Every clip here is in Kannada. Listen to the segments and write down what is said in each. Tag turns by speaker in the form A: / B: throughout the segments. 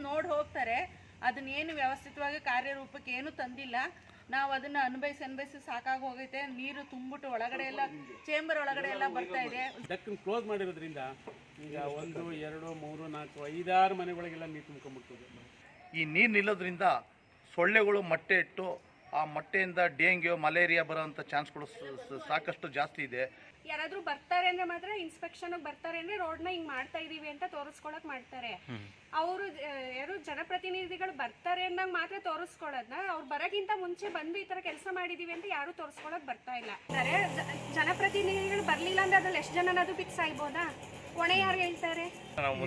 A: ಬಂದು ನೋಡಿ ಹೋಗ್ತಾರೆ. ಅದನ್ನ ಏನು ವ್ಯವಸ್ಥಿತವಾಗಿ ಕಾರ್ಯರೂಪಕ್ಕೆ ಏನು ತಂದಿಲ್ಲ. ನಾವು ಅದನ್ನ ಅನುಭವಿಸಿ ಅನುಭವಿಸಿ ಸಾಕಾಗಿ ಹೋಗೈತೆ. ನೀರು ತುಂಬಿಟ್ಟು ಒಳಗಡೆ ಎಲ್ಲ ಚೇಂಬರ್ ಒಳಗಡೆ ಎಲ್ಲ ಬರ್ತಾ ಇದೆ.
B: ಡಕ್ಕನ್ ಕ್ಲೋಸ್ ಮಾಡಿರೋದ್ರಿಂದ ಈಗ ಒಂದು ಎರಡು ಮೂರು ನಾಲ್ಕು ಐದಾರು ಮನೆಗಳಿಗೆಲ್ಲ ನೀರು ತುಂಬ್ಕೊಂಡ್ಬಿಡ್ತದೆ.
C: ಈ ನೀರು ನಿಲ್ಲೋದ್ರಿಂದ ಸೊಳ್ಳೆಗಳು ಮೊಟ್ಟೆ ಇಟ್ಟು ಆ ಮೊಟ್ಟೆಯಿಂದ ಡೆಂಗ್ಯೂ ಮಲೇರಿಯಾ ಬರೋಂಥ ಚಾನ್ಸ್ಗಳು ಸಾಕಷ್ಟು ಜಾಸ್ತಿ ಇದೆ.
D: ಯಾರಾದ್ರೂ ಬರ್ತಾರೆ ಅಂದ್ರೆ ಮಾತ್ರ ಇನ್ಸ್ಪೆಕ್ಷನ್ ಬರ್ತಾರೆ ಅಂದ್ರೆ ರೋಡ್ನ ಹಿಂಗ್ ಮಾಡ್ತಾ ಇದೀವಿ ಅಂತ ತೋರಿಸ್ಕೊಳಕ್ ಮಾಡ್ತಾರೆ. ಅವರು ಯಾರು ಜನಪ್ರತಿನಿಧಿಗಳು ಬರ್ತಾರೆ ಅಂದಾಗ ಮಾತ್ರ ತೋರಿಸ್ಕೊಳ್ಳೋದ್ನ. ಅವ್ರು ಬರಕ್ಕಿಂತ ಮುಂಚೆ ಬಂದು ಈ ತರ ಕೆಲಸ ಮಾಡಿದೀವಿ ಅಂತ ಯಾರು ತೋರಿಸ್ಕೊಳಕ್ ಬರ್ತಾ ಇಲ್ಲ. ಜನಪ್ರತಿನಿಧಿಗಳು ಬರ್ಲಿಲ್ಲ ಅಂದ್ರೆ ಅದ್ರಲ್ಲಿ ಎಷ್ಟು ಅದು ಫಿಕ್ಸ್ ಆಗ್ಬೋದಾ? ಹೊಣೆ ಯಾರು ಹೇಳ್ತಾರೆ?
E: ನಾವು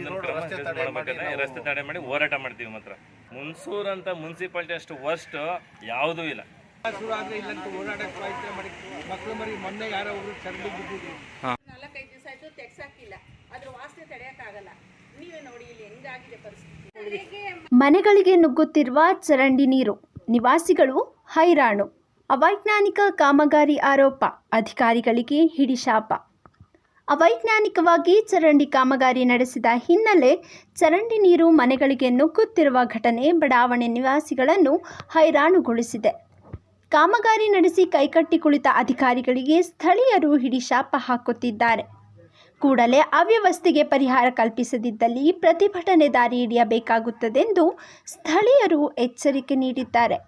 E: ರಸ್ತೆ ತಡೆ ಮಾಡಿ ಹೋರಾಟ ಮಾಡ್ತೀವಿ ಮಾತ್ರ. ಮುನ್ಸೂರ್ ಅಂತ ಮುನ್ಸಿಪಾಲ್ಟಿ ಅಷ್ಟು ವರ್ಸ್ಟ್ ಯಾವುದೂ ಇಲ್ಲ.
F: ಶುರು ಆದ್ರೆ ಇಲ್ಲಂತ ಓಡಾಡಕ್ಕೆ ಪ್ರಯತ್ನ ಮಾಡಿ ಮಕ್ಕಳು ಮರಿ ಮೊನ್ನೆ ಯಾರೋ ಒಬ್ರು ಚರಂಡಿ ಬಿದ್ದಿದ್ರು.
A: ನಾಲ್ಕೈದು ದಿವಸ ಆಯ್ತು ತೆಗ್ಸಾಕಿಲ್ಲ ಅದ್ರ ವಾಸನೆ ತಡೆಯೋಕ್ಕಾಗಲ್ಲ. ನೀವೇ ನೋಡಿ ಇಲ್ಲಿ ಹೆಂಗಾಗಿದೆ ಪರಿಸ್ಥಿತಿ.
G: ಮನೆಗಳಿಗೆ ನುಗ್ಗುತ್ತಿರುವ ಚರಂಡಿ ನೀರು ನಿವಾಸಿಗಳು ಹೈರಾಣು. ಅವೈಜ್ಞಾನಿಕ ಕಾಮಗಾರಿ ಆರೋಪ ಅಧಿಕಾರಿಗಳಿಗೆ ಹಿಡಿಶಾಪ ಅವೈಜ್ಞಾನಿಕವಾಗಿ ಚರಂಡಿ ಕಾಮಗಾರಿ ನಡೆಸಿದ ಹಿನ್ನೆಲೆ ಚರಂಡಿ ನೀರು ಮನೆಗಳಿಗೆ ನುಗ್ಗುತ್ತಿರುವ ಘಟನೆ ಬಡಾವಣೆ ನಿವಾಸಿಗಳನ್ನು ಹೈರಾಣುಗೊಳಿಸಿದೆ. ಕಾಮಗಾರಿ ನಡೆಸಿ ಕೈಕಟ್ಟಿ ಕುಳಿತ ಅಧಿಕಾರಿಗಳಿಗೆ ಸ್ಥಳೀಯರು ಹಿಡಿಶಾಪ ಹಾಕುತ್ತಿದ್ದಾರೆ. ಕೂಡಲೇ ಅವ್ಯವಸ್ಥೆಗೆ ಪರಿಹಾರ ಕಲ್ಪಿಸದಿದ್ದಲ್ಲಿ ಪ್ರತಿಭಟನೆ ದಾರಿ ಹಿಡಿಯಬೇಕಾಗುತ್ತದೆಂದು ಸ್ಥಳೀಯರು ಎಚ್ಚರಿಕೆ ನೀಡಿದ್ದಾರೆ.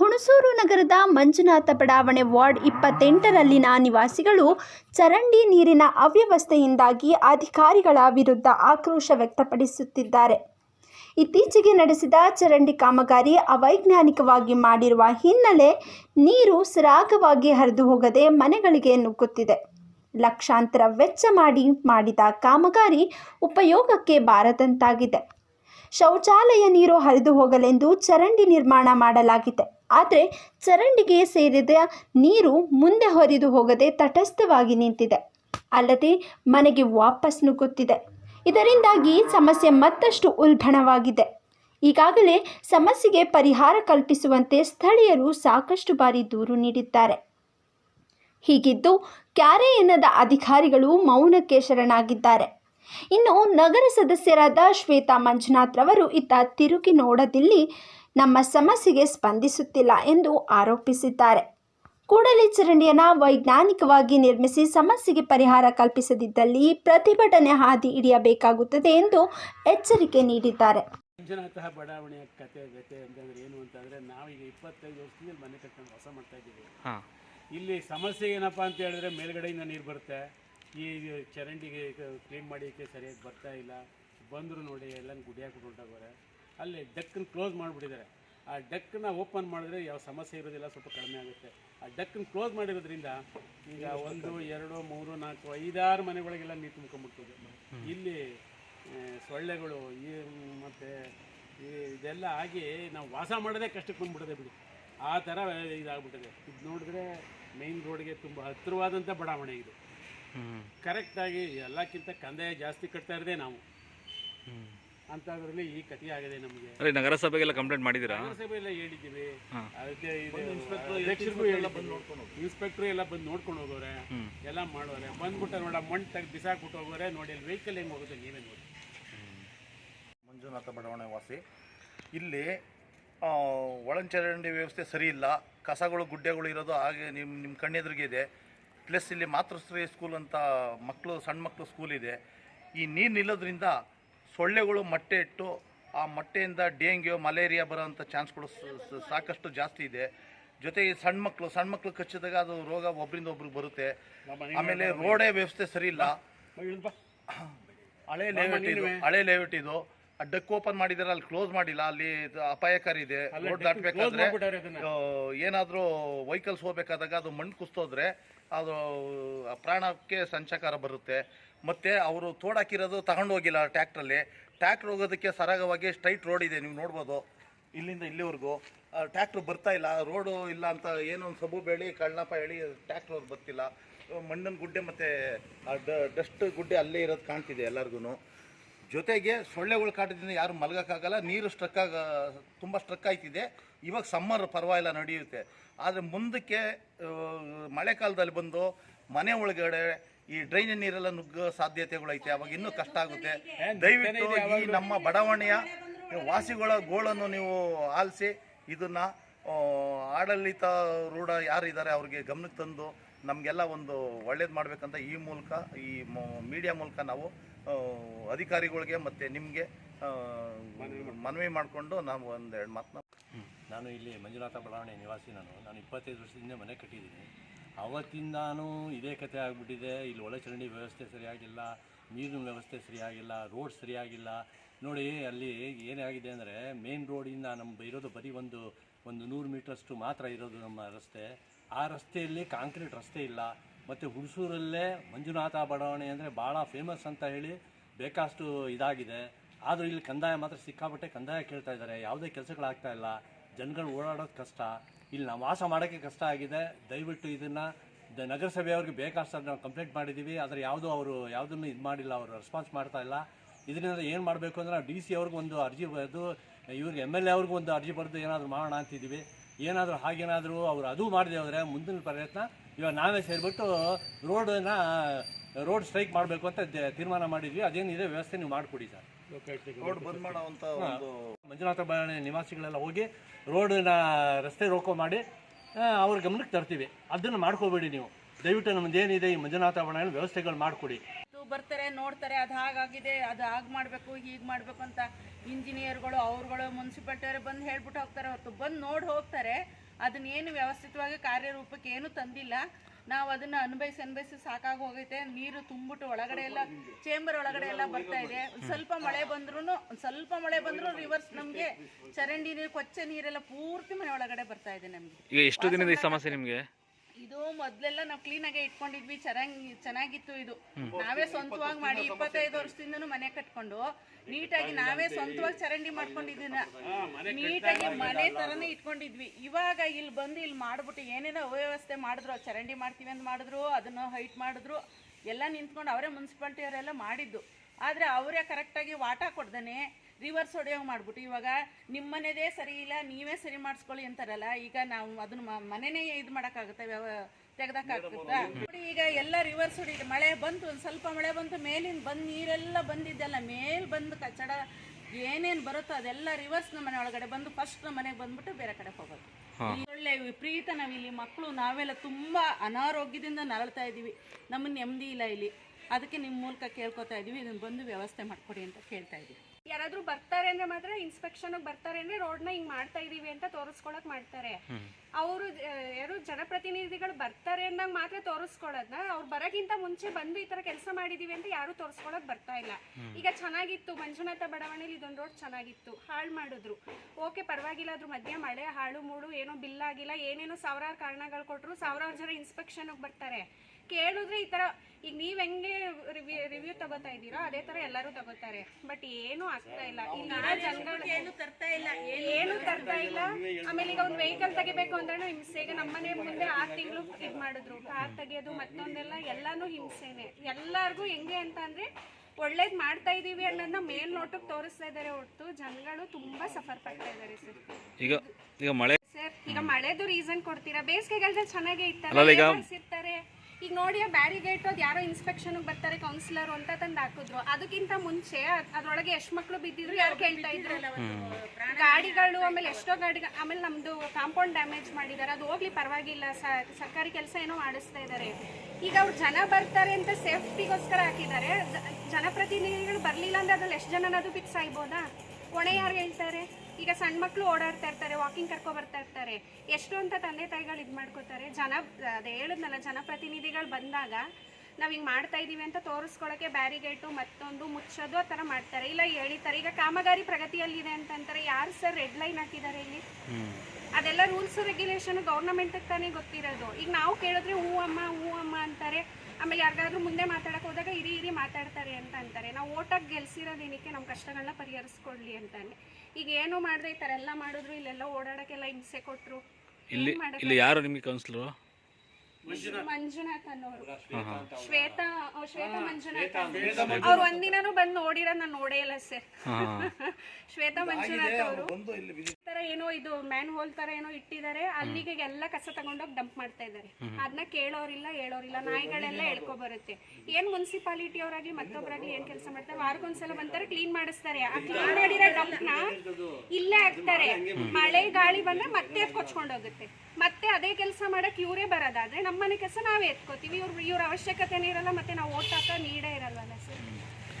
G: ಹುಣಸೂರು ನಗರದ ಮಂಜುನಾಥ ಬಡಾವಣೆ ವಾರ್ಡ್ ಇಪ್ಪತ್ತೆಂಟರಲ್ಲಿನ ನಿವಾಸಿಗಳು ಚರಂಡಿ ನೀರಿನ ಅವ್ಯವಸ್ಥೆಯಿಂದಾಗಿ ಅಧಿಕಾರಿಗಳ ವಿರುದ್ಧ ಆಕ್ರೋಶ ವ್ಯಕ್ತಪಡಿಸುತ್ತಿದ್ದಾರೆ. ಇತ್ತೀಚೆಗೆ ನಡೆಸಿದ ಚರಂಡಿ ಕಾಮಗಾರಿ ಅವೈಜ್ಞಾನಿಕವಾಗಿ ಮಾಡಿರುವ ಹಿನ್ನೆಲೆ ನೀರು ಸರಾಗವಾಗಿ ಹರಿದು ಹೋಗದೆ ಮನೆಗಳಿಗೆ ನುಗ್ಗುತ್ತಿದೆ. ಲಕ್ಷಾಂತರ ವೆಚ್ಚ ಮಾಡಿ ಮಾಡಿದ ಕಾಮಗಾರಿ ಉಪಯೋಗಕ್ಕೆ ಬಾರದಂತಾಗಿದೆ. ಶೌಚಾಲಯ ನೀರು ಹರಿದು ಹೋಗಲೆಂದು ಚರಂಡಿ ನಿರ್ಮಾಣ ಮಾಡಲಾಗಿದೆ. ಆದರೆ ಚರಂಡಿಗೆ ಸೇರಿದ ನೀರು ಮುಂದೆ ಹರಿದು ಹೋಗದೆ ತಟಸ್ಥವಾಗಿ ನಿಂತಿದೆ. ಅಲ್ಲದೆ ಮನೆಗೆ ವಾಪಸ್ ನುಗ್ಗುತ್ತಿದೆ. ಇದರಿಂದಾಗಿ ಸಮಸ್ಯೆ ಮತ್ತಷ್ಟು ಉಲ್ಬಣವಾಗಿದೆ. ಈಗಾಗಲೇ ಸಮಸ್ಯೆಗೆ ಪರಿಹಾರ ಕಲ್ಪಿಸುವಂತೆ ಸ್ಥಳೀಯರು ಸಾಕಷ್ಟು ಬಾರಿ ದೂರು ನೀಡಿದ್ದಾರೆ. ಹೀಗಿದ್ದು, ಕ್ಯಾರೆ ಎನ್ನದ ಅಧಿಕಾರಿಗಳು ಮೌನಕ್ಕೆ ಶರಣಾಗಿದ್ದಾರೆ. ಇನ್ನು ನಗರ ಸದಸ್ಯರಾದ ಶ್ವೇತಾ ಮಂಜುನಾಥ್ ರವರು ಇತ್ತ ತಿರುಗಿ ನೋಡದಿಲ್ಲಿ ನಮ್ಮ ಸಮಸ್ಯೆಗೆ ಸ್ಪಂದಿಸುತ್ತಿಲ್ಲ ಎಂದು ಆರೋಪಿಸಿದ್ದಾರೆ. ಕೂಡಲೇ ಚರಂಡಿಯನ್ನು ವೈಜ್ಞಾನಿಕವಾಗಿ ನಿರ್ಮಿಸಿ ಸಮಸ್ಯೆಗೆ ಪರಿಹಾರ ಕಲ್ಪಿಸದಿದ್ದಲ್ಲಿ ಪ್ರತಿಭಟನೆ ಹಾದಿ ಹಿಡಿಯಬೇಕಾಗುತ್ತದೆ ಎಂದು ಎಚ್ಚರಿಕೆ ನೀಡಿದ್ದಾರೆ.
B: ಮಂಜುನಾಥ ಬಡಾವಣೆಯ ಕತೆ ಗತೆ ಅಂತಂದ್ರೆ ಏನು ಅಂತಂದ್ರೆ ನಾವೀಗ ಇಪ್ಪತ್ತೈದು ವರ್ಷದಿಂದ ಮನೆ ಕಟ್ಕೊಂಡು ವಾಸ ಮಾಡ್ತಾ ಇದ್ದೀವಿ. ಇಲ್ಲಿ ಸಮಸ್ಯೆ ಏನಪ್ಪ ಅಂತ ಹೇಳಿದ್ರೆ ಮೇಲ್ಗಡೆಯಿಂದ ನೀರು ಬರುತ್ತೆ. ಈ ಚರಂಡಿಗೆ ಕ್ಲೀನ್ ಮಾಡೋಕ್ಕೆ ಸರಿಯಾಗಿ ಬರ್ತಾ ಇಲ್ಲ. ಬಂದರು ನೋಡಿ ಎಲ್ಲ ಗುಡಿ ಹಾಕ್ಬಿಟ್ಟು ಹೊರ್ಟೋಗೋರೆ. ಅಲ್ಲಿ ಡಕ್ಕನ್ನು ಕ್ಲೋಸ್ ಮಾಡಿಬಿಟ್ಟಿದ್ದಾರೆ. ಆ ಡಕ್ಕನ್ನ ಓಪನ್ ಮಾಡಿದ್ರೆ ಯಾವ ಸಮಸ್ಯೆ ಇರೋದಿಲ್ಲ ಸ್ವಲ್ಪ ಕಡಿಮೆ ಆಗುತ್ತೆ. ಆ ಡಕ್ಕನ್ನು ಕ್ಲೋಸ್ ಮಾಡಿರೋದ್ರಿಂದ ಈಗ ಒಂದು ಎರಡು ಮೂರು ನಾಲ್ಕು ಐದಾರು ಮನೆಗಳಿಗೆಲ್ಲ ನೀರು ತುಂಬ್ಕೊಂಡ್ಬಿಡ್ತದೆ ಇಲ್ಲಿ ಸೊಳ್ಳೆಗಳು ಈ ಮತ್ತು ಇದೆಲ್ಲ ಆಗಿ ನಾವು ವಾಸ ಮಾಡೋದೇ ಕಷ್ಟಕ್ಕೆ ಬಂದ್ಬಿಡದೆ ಬಿಡಿ. ಆ ಥರ ಇದಾಗ್ಬಿಟ್ಟಿದೆ. ಇದು ನೋಡಿದ್ರೆ ಮೇಯ್ನ್ ರೋಡ್ಗೆ ತುಂಬ ಹತ್ತಿರವಾದಂಥ ಬಡಾವಣೆ ಇದು. ಕರೆಕ್ಟಾಗಿ ಎಲ್ಲಕ್ಕಿಂತ ಕಂದಾಯ ಜಾಸ್ತಿ ಕಟ್ತಾ ಇರೋದೇ ನಾವು. ಅಂಥದ್ರಲ್ಲಿ ಈ ಕಥೆ ಆಗಿದೆ ನಮಗೆ.
E: ಅದೇ ನಗರಸಭೆಗೆಲ್ಲ ಕಂಪ್ಲೇಂಟ್ ಮಾಡಿದಿರಾ
B: ನಗರಸಭೆಯೆಲ್ಲ ಹೇಳಿದ್ದೀವಿ. ಅದಕ್ಕೆ ಇದು ಬಂದು ನೋಡ್ಕೊಂಡು ಇನ್ಸ್ಪೆಕ್ಟ್ರು ಎಲ್ಲ ಬಂದು ನೋಡ್ಕೊಂಡು ಹೋಗೋರೆ. ಎಲ್ಲ ಮಾಡೋರೆ ಬಂದ್ಬಿಟ್ಟು ನೋಡ ಮಣ್ಣು ತೆಗೆದು ಬಿಸಾಕ್ಬಿಟ್ಟು ಹೋಗೋರೆ. ನೋಡಿ ಅಲ್ಲಿ ವೆಹಿಕಲ್ ಹೆಂಗೆ ಹೋಗುತ್ತೆ ನೀವೇ ನೋಡಿ.
C: ಮಂಜುನಾಥ ಬಡಾವಣೆ ವಾಸಿ ಇಲ್ಲಿ ಆ, ಒಳಚರಂಡಿ ವ್ಯವಸ್ಥೆ ಸರಿ ಇಲ್ಲ. ಕಸಗಳು ಗುಡ್ಡೆಗಳು ಇರೋದು ಹಾಗೆ ನಿಮ್ಮ ನಿಮ್ಮ ಕಣ್ಣೆದುರಿಗೆ ಇದೆ. ಪ್ಲಸ್ ಇಲ್ಲಿ ಮಾತೃಶ್ರೀ ಸ್ಕೂಲ್ ಅಂತ ಮಕ್ಕಳು ಸಣ್ಣ ಮಕ್ಕಳು ಸ್ಕೂಲ್ ಇದೆ. ಈ ನೀರು ನಿಲ್ಲೋದ್ರಿಂದ ಸೊಳ್ಳೆಗಳು ಮೊಟ್ಟೆ ಇಟ್ಟು ಆ ಮೊಟ್ಟೆಯಿಂದ ಡೆಂಗ್ಯೂ ಮಲೇರಿಯಾ ಬರೋಂಥ ಚಾನ್ಸ್ಗಳು ಸಾಕಷ್ಟು ಜಾಸ್ತಿ ಇದೆ. ಜೊತೆಗೆ ಸಣ್ಣ ಮಕ್ಕಳು ಸಣ್ಣ ಮಕ್ಕಳು ಕಚ್ಚಿದಾಗ ಅದು ರೋಗ ಒಬ್ಬರಿಂದ ಒಬ್ರಿಗೆ ಬರುತ್ತೆ. ಆಮೇಲೆ ರೋಡೇ ವ್ಯವಸ್ಥೆ ಸರಿ ಇಲ್ಲ. ಹಳೆ ಲೇಔಟ್ ಇದು ಹಳೆ ಲೇಔಟ್ ಇದು. ಆ ಡಕ್ ಓಪನ್ ಮಾಡಿದಾರೆ ಅಲ್ಲಿ ಕ್ಲೋಸ್ ಮಾಡಿಲ್ಲ ಅಲ್ಲಿ ಅಪಾಯಕಾರಿ ಇದೆ ರೋಡ್ ದಾಟಬೇಕಾದ್ರೆ. ಏನಾದರೂ ವೆಹಿಕಲ್ಸ್ ಹೋಗ್ಬೇಕಾದಾಗ ಅದು ಮಣ್ಣು ಕುಸ್ತೋದ್ರೆ ಅದು ಆ ಪ್ರಾಣಕ್ಕೆ ಸಂಚಕಾರ ಬರುತ್ತೆ. ಮತ್ತೆ ಅವರು ತೋಡಾಕಿರೋದು ತಗೊಂಡು ಹೋಗಿಲ್ಲ ಟ್ಯಾಕ್ಟ್ರಲ್ಲಿ. ಟ್ಯಾಕ್ಟ್ರ್ ಹೋಗೋದಕ್ಕೆ ಸರಾಗವಾಗಿ ಸ್ಟ್ರೈಟ್ ರೋಡ್ ಇದೆ ನೀವು ನೋಡ್ಬೋದು. ಇಲ್ಲಿಂದ ಇಲ್ಲಿವರೆಗೂ ಟ್ಯಾಕ್ಟ್ರ್ ಬರ್ತಾ ಇಲ್ಲ ರೋಡು ಇಲ್ಲ ಅಂತ ಏನೋ ಒಂದು ಸಬು ಬೇಳಿ ಕಳ್ಳಪ್ಪ ಹೇಳಿ ಟ್ಯಾಕ್ಟ್ರ್ ಬರ್ತಿಲ್ಲ. ಮಣ್ಣಿನ ಗುಡ್ಡೆ ಮತ್ತು ಡಸ್ಟ್ ಗುಡ್ಡೆ ಅಲ್ಲೇ ಇರೋದು ಕಾಣ್ತಿದೆ ಎಲ್ಲರಿಗೂ ಜೊತೆಗೆ ಸೊಳ್ಳೆಗಳ ಕಾಟದಿಂದ ಯಾರು ಮಲಗೋಕ್ಕಾಗಲ್ಲ ನೀರು ಸ್ಟ್ರಕ್ ಆಗ ತುಂಬ ಸ್ಟ್ರಕ್ ಆಯ್ತಿದೆ ಇವಾಗ ಸಮ್ಮರ್ ಪರವಾಗಿಲ್ಲ ನಡೆಯುತ್ತೆ. ಆದರೆ ಮುಂದಕ್ಕೆ ಮಳೆ ಮಳೆಗಾಲದಲ್ಲಿ ಬಂದು ಮನೆ ಒಳಗಡೆ ಈ ಡ್ರೈನ್ ನೀರೆಲ್ಲ ನುಗ್ಗೋ ಸಾಧ್ಯತೆಗಳೈತೆ. ಅವಾಗ ಇನ್ನೂ ಕಷ್ಟ ಆಗುತ್ತೆ. ದಯವಿಟ್ಟು ಈ ನಮ್ಮ ಬಡಾವಣೆಯ ವಾಸಿಗಳ ಗೋಳನ್ನು ನೀವು ಆಲಿಸಿ ಇದನ್ನ ಆಡಳಿತ ರೂಢ ಯಾರಿದ್ದಾರೆ ಅವ್ರಿಗೆ ಗಮನಕ್ಕೆ ತಂದು ನಮಗೆಲ್ಲ ಒಂದು ಒಳ್ಳೇದು ಮಾಡಬೇಕಂತ ಈ ಮೂಲಕ ಈ ಮೀಡಿಯಾ ಮೂಲಕ ನಾವು ಅಧಿಕಾರಿಗಳಿಗೆ ಮತ್ತು ನಿಮಗೆ ಮನವಿ ಮಾಡಿಕೊಂಡು ನಾವು ಒಂದೆರಡು ಮಾತನ್ನ
H: ನಾನು ಇಲ್ಲಿ ಮಂಜುನಾಥ ಬಡಾವಣೆ ನಿವಾಸಿ ನಾನು. ನಾನು ಇಪ್ಪತ್ತೈದು ವರ್ಷದಿಂದ ಮನೆ ಕಟ್ಟಿದ್ದೀನಿ. ಅವತ್ತಿಂದಾನು ಇದೇ ಕತೆ ಆಗಿಬಿಟ್ಟಿದೆ. ಇಲ್ಲಿ ಒಳಚರಂಡಿ ವ್ಯವಸ್ಥೆ ಸರಿಯಾಗಿಲ್ಲ, ನೀರಿನ ವ್ಯವಸ್ಥೆ ಸರಿಯಾಗಿಲ್ಲ, ರೋಡ್ ಸರಿಯಾಗಿಲ್ಲ. ನೋಡಿ, ಅಲ್ಲಿ ಏನಾಗಿದೆ ಅಂದರೆ ಮೇನ್ ರೋಡಿಂದ ನಮ್ಮ ಇರೋದು ಬರೀ ಒಂದು ಒಂದು ನೂರು ಮೀಟ್ರಷ್ಟು ಮಾತ್ರ ಇರೋದು ನಮ್ಮ ರಸ್ತೆ. ಆ ರಸ್ತೆಯಲ್ಲಿ ಕಾಂಕ್ರೀಟ್ ರಸ್ತೆ ಇಲ್ಲ. ಮತ್ತು ಹುಣಸೂರಲ್ಲೇ ಮಂಜುನಾಥ ಬಡಾವಣೆ ಅಂದರೆ ಭಾಳ ಫೇಮಸ್ ಅಂತ ಹೇಳಿ ಬೇಕಾಷ್ಟು ಇದಾಗಿದೆ. ಆದರೂ ಇಲ್ಲಿ ಕಂದಾಯ ಮಾತ್ರ ಸಿಕ್ಕಾಪಟ್ಟೆ ಕಂದಾಯ ಕೇಳ್ತಾ ಇದ್ದಾರೆ. ಯಾವುದೇ ಕೆಲಸಗಳಾಗ್ತಾ ಇಲ್ಲ. ಜನಗಳು ಓಡಾಡೋದು ಕಷ್ಟ. ಇಲ್ಲಿ ನಾವು ವಾಸ ಮಾಡೋಕ್ಕೆ ಕಷ್ಟ ಆಗಿದೆ. ದಯವಿಟ್ಟು ಇದನ್ನು ದ ನಗರಸಭೆಯವ್ರಿಗೆ ಬೇಕಾಷ್ಟು ನಾವು ಕಂಪ್ಲೇಂಟ್ ಮಾಡಿದ್ದೀವಿ ಆದರೆ ಯಾವುದೂ ಅವರು ಯಾವುದನ್ನು ಇದು ಮಾಡಿಲ್ಲ. ಅವರು ರೆಸ್ಪಾನ್ಸ್ ಮಾಡ್ತಾ ಇಲ್ಲ. ಇದರಿಂದ ಏನು ಮಾಡಬೇಕು ಅಂದರೆ ನಾವು ಡಿ ಸಿ ಅವ್ರಿಗೆ ಒಂದು ಅರ್ಜಿ ಬರೆದು, ಇವ್ರಿಗೆ ಎಂ ಎಲ್ ಎ ಅವ್ರಿಗೂ ಒಂದು ಅರ್ಜಿ ಬರೆದು ಏನಾದರೂ ಮಾಡೋಣ ಅಂತಿದ್ದೀವಿ ಏನಾದರೂ ಹಾಗೇನಾದರೂ ಅವರು ಅದು ಮಾಡಿದೆ ಹೋದರೆ ಮುಂದಿನ ಪ್ರಯತ್ನ ಇವಾಗ ನಾವೇ ಸೇರಿಬಿಟ್ಟು ರೋಡನ್ನ ರೋಡ್ ಸ್ಟ್ರೈಕ್ ಮಾಡಬೇಕು ಅಂತ ದೆ- ತೀರ್ಮಾನ ಮಾಡಿದ್ವಿ. ಅದೇನಿದೆ ವ್ಯವಸ್ಥೆ ನೀವು ಮಾಡಿಕೊಡಿ ಸರ್.
C: ರೋಡ್ ಬಂದ್ ಮಾಡೋವಂಥ ಒಂದು
H: ಮಂಜುನಾಥ ಬಳ್ಳಾರಿ ನಿವಾಸಿಗಳೆಲ್ಲ ಹೋಗಿ ರೋಡನ್ನ ರಸ್ತೆ ರೋಕೋ ಮಾಡಿ ಆ, ಅವ್ರ ಗಮನಕ್ಕೆ ತರ್ತೀವಿ. ಅದನ್ನು ಮಾಡ್ಕೋಬೇಡಿ ನೀವು. ದಯವಿಟ್ಟು ನಮ್ದು ಏನಿದೆ ಈ ಮಂಜುನಾಥ ಬಳ್ಳಾರಿ ವ್ಯವಸ್ಥೆಗಳು ಮಾಡಿಕೊಡಿ.
A: ಬರ್ತಾರೆ ನೋಡ್ತಾರೆ ಅದು ಹಾಗಾಗಿದೆ ಅದು ಹಾಗೆ ಮಾಡಬೇಕು ಹೀಗೆ ಮಾಡಬೇಕು ಅಂತ ಇಂಜಿನಿಯರ್ಗಳು ಅವ್ರುಗಳು ಮುನ್ಸಿಪಾಲ್ಟಿಯವರು ಬಂದು ಹೇಳ್ಬಿಟ್ಟು ಹೋಗ್ತಾರೆ. ಹೊತ್ತು ಬಂದು ನೋಡಿ ಹೋಗ್ತಾರೆ. ಅದನ್ನ ಏನು ವ್ಯವಸ್ಥಿತವಾಗಿ ಕಾರ್ಯರೂಪಕ್ಕೆ ಏನು ತಂದಿಲ್ಲ. ನಾವು ಅದನ್ನ ಅನುಭವಿಸಿ ಅನುಭವಿಸಿ ಸಾಕಾಗಿ ಹೋಗೈತೆ. ನೀರು ತುಂಬಿಟ್ಟು ಒಳಗಡೆ ಎಲ್ಲ ಚೇಂಬರ್ ಒಳಗಡೆ ಎಲ್ಲ ಬರ್ತಾ ಇದೆ. ಸ್ವಲ್ಪ ಮಳೆ ಬಂದ್ರೂ ಸ್ವಲ್ಪ ಮಳೆ ಬಂದ್ರೂ ರಿವರ್ಸ್ ನಮಗೆ ಚರಂಡಿ ನೀರು, ಕೊಚ್ಚೆ ನೀರೆಲ್ಲ ಪೂರ್ತಿ ಮನೆ ಒಳಗಡೆ ಬರ್ತಾ ಇದೆ ನಮಗೆ.
I: ಎಷ್ಟು ದಿನದ ಈ ಸಮಸ್ಯೆ ನಿಮಗೆ?
A: ಇದು ಮೊದ್ಲೆಲ್ಲ ನಾವು ಕ್ಲೀನಾಗೆ ಇಟ್ಕೊಂಡಿದ್ವಿ ಚೆನ್ನಾಗಿ ಚೆನ್ನಾಗಿತ್ತು ಇದು. ನಾವೇ ಸ್ವಂತವಾಗಿ ಮಾಡಿ ಇಪ್ಪತ್ತೈದು ವರ್ಷದಿಂದನೂ ಮನೆ ಕಟ್ಕೊಂಡು ನೀಟಾಗಿ ನಾವೇ ಸ್ವಂತವಾಗಿ ಚರಂಡಿ ಮಾಡ್ಕೊಂಡಿದ್ದೀನ. ನೀಟಾಗಿ ಮನೆ ತರನೇ ಇಟ್ಕೊಂಡಿದ್ವಿ. ಇವಾಗ ಇಲ್ಲಿ ಬಂದು ಇಲ್ಲಿ ಮಾಡ್ಬಿಟ್ಟು ಏನೇನೋ ಅವ್ಯವಸ್ಥೆ ಮಾಡಿದ್ರು ಚರಂಡಿ ಮಾಡ್ತೀವಿ ಅಂತ ಮಾಡಿದ್ರು ಅದನ್ನ ಹೈಟ್ ಮಾಡಿದ್ರು ಎಲ್ಲ ನಿಂತ್ಕೊಂಡು ಅವರೇ ಮುನ್ಸಿಪಾಲ್ಟಿಯವರೆಲ್ಲ ಮಾಡಿದ್ದು. ಆದ್ರೆ ಅವರೇ ಕರೆಕ್ಟಾಗಿ ವಾಟ ಕೊಡ್ದೇನೆ. ರಿವರ್ಸ್ ಹೊಡೆಯೋಂಗ್ ಮಾಡ್ಬಿಟ್ಟು ಇವಾಗ ನಿಮ್ಮ ಮನೆದೇ ಸರಿ ಇಲ್ಲ ನೀವೇ ಸರಿ ಮಾಡಿಸ್ಕೊಳ್ಳಿ ಅಂತಾರಲ್ಲ ಈಗ ನಾವು ಅದನ್ನ ಮನೆನೇ ಇದು ಮಾಡೋಕ್ಕಾಗುತ್ತೆ? ತೆಗ್ದಕ್ಕಾಗುತ್ತಾ? ನೋಡಿ ಈಗ ಎಲ್ಲ ರಿವರ್ಸ್ ಹೊಡಿದೆ ಮಳೆ ಬಂತು ಒಂದು ಸ್ವಲ್ಪ ಮಳೆ ಬಂತು ಮೇಲಿಂದ ಬಂದು ನೀರೆಲ್ಲ ಬಂದಿದ್ದೆಲ್ಲ ಮೇಲ್ ಬಂದು ಕಚ್ಚಡ ಏನೇನು ಬರುತ್ತೋ ಅದೆಲ್ಲ ರಿವರ್ಸ್ ನಮ್ಮ ಮನೆ ಒಳಗಡೆ ಬಂದು ಫಸ್ಟ್ ನಮ್ಮ ಮನೆಗೆ ಬಂದ್ಬಿಟ್ಟು ಬೇರೆ ಕಡೆ ಹೋಗೋದು. ಒಳ್ಳೆ ವಿಪರೀತ ನಾವಿಲ್ಲಿ ಮಕ್ಕಳು ನಾವೆಲ್ಲ ತುಂಬಾ ಅನಾರೋಗ್ಯದಿಂದ ನರಳ್ತಾ ಇದ್ದೀವಿ ನಮ್ಮನ್ನು ನೆಮ್ಮದಿ ಇಲ್ಲ ಇಲ್ಲಿ. ಅದಕ್ಕೆ ನಿಮ್ಮ ಮೂಲಕ ಕೇಳ್ಕೊತಾ ಇದ್ದೀವಿ ಇದನ್ನು ಬಂದು ವ್ಯವಸ್ಥೆ ಮಾಡ್ಕೊಡಿ ಅಂತ ಕೇಳ್ತಾ ಇದೀವಿ.
D: ಯಾರಾದ್ರೂ ಬರ್ತಾರೆ ಅಂದ್ರೆ ಮಾತ್ರ ಇನ್ಸ್ಪೆಕ್ಷನ್ ಬರ್ತಾರೆ ಅಂದ್ರೆ ರೋಡ್ನ ಹಿಂಗ್ ಮಾಡ್ತಾ ಇದೀವಿ ಅಂತ ತೋರಿಸ್ಕೊಳಕ್ ಮಾಡ್ತಾರೆ. ಅವರು ಯಾರು ಜನಪ್ರತಿನಿಧಿಗಳು ಬರ್ತಾರೆ ಅಂದಾಗ ಮಾತ್ರ ತೋರಿಸ್ಕೊಳದ್ನ ಅವ್ರು ಬರಕ್ಕಿಂತ ಮುಂಚೆ ಬಂದು ಈ ತರ ಕೆಲಸ ಮಾಡಿದೀವಿ ಅಂತ ಯಾರು ತೋರಿಸ್ಕೊಳಕ್ ಬರ್ತಾ ಇಲ್ಲ. ಈಗ ಚೆನ್ನಾಗಿತ್ತು. ಮಂಜುನಾಥ ಬಡಾವಣೆಲಿ ಇದೊಂದು ರೋಡ್ ಚೆನ್ನಾಗಿತ್ತು. ಹಾಳು ಮಾಡಿದ್ರು. ಓಕೆ ಪರವಾಗಿಲ್ಲ. ಅದ್ರ ಮಧ್ಯ ಮಳೆ ಹಾಳು ಮೂಡು ಏನೋ ಬಿಲ್ ಆಗಿಲ್ಲ. ಏನೇನೋ ಸಾವಿರಾರು ಕಾರಣಗಳು ಕೊಟ್ಟರು ಸಾವಿರಾರು ಜನ ಇನ್ಸ್ಪೆಕ್ಷನ್ ಬರ್ತಾರೆ. ಕೇಳಿದ್ರೆ ಈ ತರ ಈಗ ನೀವ್ ಹೆಂಗೆ ರಿವ್ಯೂ ತಗೋತಾ ಇದ್ದೀರೋ ಅದೇ ತರ ಎಲ್ಲರೂ ತಗೋತಾರೆ. ಬಟ್ ಏನು ಆಗ್ತಾ ಇಲ್ಲ. ಇಲ್ಲಿರೋ ಜನಗಳು
A: ಏನು ತರ್ತಾ ಇಲ್ಲ.
D: ಏನು ತರ್ತಾ ಇಲ್ಲ. ಆಮೇಲೆ ಈಗ ಒಂದು ವೆಹಿಕಲ್ ತೆಗಿಬೇಕು ಅಂದ್ರೆ ಹಿಂಸೆಗೆ ಈಗ ನಮ್ಮನೆ ಮುಂದೆ ಆರ್ ತಿಂಗಳು ಇದ್ ಮಾಡಿದ್ರು. ಕಾರ್ ತೆಗಿಯೋದು ಮತ್ತೊಂದೆಲ್ಲ ಎಲ್ಲಾನು ಹಿಂಸೆನೆ. ಎಲ್ಲಾರ್ಗು ಹೆಂಗೆ ಅಂತ ಅಂದ್ರೆ ಒಳ್ಳೇದ್ ಮಾಡ್ತಾ ಇದೀವಿ ಅನ್ನೋದನ್ನ ಮೇಲ್ ನೋಟಕ್ ತೋರಿಸ್ತಾ ಇದಾರೆ ಹೊರತು ಜನಗಳು ತುಂಬಾ ಸಫರ್ ಪಡ್ತಾ ಇದಾರೆ ಸರ್.
I: ಈಗ ಈಗ ಮಳೆ
D: ಸರ್ ಈಗ ಮಳೆದು ರೀಸನ್ ಕೊಡ್ತೀರಾ? ಬೇಸಿಗೆಗಾಲದಲ್ಲಿ ಚೆನ್ನಾಗೇ ಇರ್ತಾರೆ ಈಗ ನೋಡಿ ಆ ಬ್ಯಾರಿಗೇಟ್ ಅದು ಯಾರೋ ಇನ್ಸ್ಪೆಕ್ಷನ್ ಬರ್ತಾರೆ ಕೌನ್ಸಿಲರ್ ಅಂತ ತಂದು ಹಾಕಿದ್ರು. ಅದಕ್ಕಿಂತ ಮುಂಚೆ ಅದರೊಳಗೆ ಎಷ್ಟು ಮಕ್ಕಳು ಬಿದ್ದಿದ್ರು ಯಾರು ಕೇಳ್ತಾ ಇದ್ರು? ಗಾಡಿಗಳು ಆಮೇಲೆ ಎಷ್ಟೋ ಗಾಡಿ ಆಮೇಲೆ ನಮ್ದು ಕಾಂಪೌಂಡ್ ಡ್ಯಾಮೇಜ್ ಮಾಡಿದ್ದಾರೆ. ಅದು ಹೋಗ್ಲಿ ಪರವಾಗಿಲ್ಲ ಸ- ಸರ್ಕಾರಿ ಕೆಲಸ ಏನೋ ಮಾಡಿಸ್ತಾ ಇದ್ದಾರೆ ಈಗ ಅವ್ರು ಜನ ಬರ್ತಾರೆ ಅಂತ ಸೇಫ್ಟಿಗೋಸ್ಕರ ಹಾಕಿದ್ದಾರೆ. ಜನಪ್ರತಿನಿಧಿಗಳು ಬರ್ಲಿಲ್ಲ ಅಂದ್ರೆ ಅದ್ರಲ್ಲಿ ಎಷ್ಟು ಜನನಾದ್ರೂ ಫಿಕ್ಸ್ ಆಗ್ಬೋದಾ? ಹೊಣೆ ಯಾರು ಹೇಳ್ತಾರೆ? ಈಗ ಸಣ್ಣ ಮಕ್ಕಳು ಓಡಾಡ್ತಾ ಇರ್ತಾರೆ ವಾಕಿಂಗ್ ಕರ್ಕೊ ಬರ್ತಾ ಇರ್ತಾರೆ. ಎಷ್ಟು ಅಂತ ತಂದೆ ತಾಯಿಗಳು ಇದು ಮಾಡ್ಕೋತಾರೆ. ಜನ ಅದೇ ಹೇಳಿದ್ನಲ್ಲ ಜನಪ್ರತಿನಿಧಿಗಳು ಬಂದಾಗ ನಾವು ಹಿಂಗೆ ಮಾಡ್ತಾ ಇದ್ದೀವಿ ಅಂತ ತೋರಿಸ್ಕೊಳಕ್ಕೆ ಬ್ಯಾರಿಗೇಟು ಮತ್ತೊಂದು ಮುಚ್ಚೋದು ಆ ಥರ ಮಾಡ್ತಾರೆ. ಇಲ್ಲ ಹೇಳಿತಾರೆ ಈಗ ಕಾಮಗಾರಿ ಪ್ರಗತಿಯಲ್ಲಿದೆ ಅಂತಂತಾರೆ. ಯಾರು ಸರ್ ರೆಡ್ ಲೈನ್ ಹಾಕಿದ್ದಾರೆ ಇಲ್ಲಿ? ಅದೆಲ್ಲ ರೂಲ್ಸ್ ರೆಗ್ಯುಲೇಷನ್ ಗೌರ್ಮೆಂಟ್ಗೆ ತಾನೇ ಗೊತ್ತಿರೋದು. ಈಗ ನಾವು ಕೇಳಿದ್ರೆ ಹೂ ಅಮ್ಮ ಹೂ ಅಮ್ಮ ಅಂತಾರೆ. ಆಮೇಲೆ ಯಾರಿಗಾದ್ರೂ ಮುಂದೆ ಮಾತಾಡಕ್ಕೆ ಹೋದಾಗ ಇರಿ ಇರಿ ಮಾತಾಡ್ತಾರೆ ಅಂತ ಅಂತಾರೆ. ನಾವು ಓಟಾಗಿ ಗೆಲ್ಸಿರೋದೇನಕ್ಕೆ ನಮ್ಮ ಕಷ್ಟಗಳನ್ನ ಪರಿಹರಿಸ್ಕೊಡ್ಲಿ ಅಂತಾನೆ. ಈಗ ಏನು ಮಾಡಿದ್ರೆ ಈ ಥರ ಎಲ್ಲ ಮಾಡಿದ್ರು ಇಲ್ಲೆಲ್ಲ ಓಡಾಡಕ್ಕೆಲ್ಲ ಹಿಂಸೆ ಕೊಟ್ಟರು
I: ಇಲ್ಲಿ ಇಲ್ಲಿ ಯಾರು ನಿಮಗೆ ಕೌನ್ಸಿಲರು
D: ಮಂಜುನಾಥ್. ಅನ್ನೋರು. ಶ್ವೇತಾ ಶ್ವೇತಾ ಮಂಜುನಾಥ್ ಅವ್ರು. ಒಂದಿನನೂ ಬಂದು ನೋಡಿರ ನಾನು ನೋಡೇ ಇಲ್ಲ ಸರ್. ಶ್ವೇತಾ ಮಂಜುನಾಥ್ ಅವರು ತರ ಏನೋ ಇದು ಮ್ಯಾನ್ ಹೋಲ್ ತರ ಏನೋ ಇಟ್ಟಿದ್ದಾರೆ ಅಲ್ಲಿಗೆ ಎಲ್ಲ ಕಸ ತಗೊಂಡೋಗಿ ಡಂಪ್ ಮಾಡ್ತಾ ಇದ್ದಾರೆ. ಅದನ್ನ ಕೇಳೋರಿಲ್ಲ ಹೇಳೋರಿಲ್ಲ ನಾಯಿಗಳೆಲ್ಲ ಎಳ್ಕೊ ಬರುತ್ತೆ ಏನ್ ಮುನ್ಸಿಪಾಲಿಟಿ ಅವರಾಗ್ಲಿ ಮತ್ತೊಬ್ಬರಾಗ್ಲಿ ಏನ್ ಕೆಲಸ ಮಾಡ್ತಾರೆ ವಾರಕ್ಕೊಂದ್ಸಲ ಬಂತಾರೆ ಕ್ಲೀನ್ ಮಾಡಿಸ್ತಾರೆ. ಆ ಕ್ಲೀನ್ ಮಾಡಿರೋ ಡಂಪ್ನ ಇಲ್ಲೇ ಹಾಕ್ತಾರೆ. ಮಳೆ ಗಾಳಿ ಬಂದ್ರೆ ಮತ್ತೆ ಕೊಚ್ಕೊಂಡು ಹೋಗುತ್ತೆ ಮತ್ತೆ ಅದೇ ಕೆಲಸ ಮಾಡಕ್ ಇವರೇ ಬರೋದಾದ್ರೆ ನಮ್ಮನೆ ಕೆಲಸ ನಾವೇ ಎತ್ಕೋತೀವಿ. ಇವ್ರ ಇವ್ರ ಅವಶ್ಯಕತೆನೇ ಇರಲ್ಲ ಮತ್ತೆ ನಾವು ಓಟ್ ಹಾಕ ನೀಡೇ ಇರಲ್ವಲ್ಲ. ಸರ್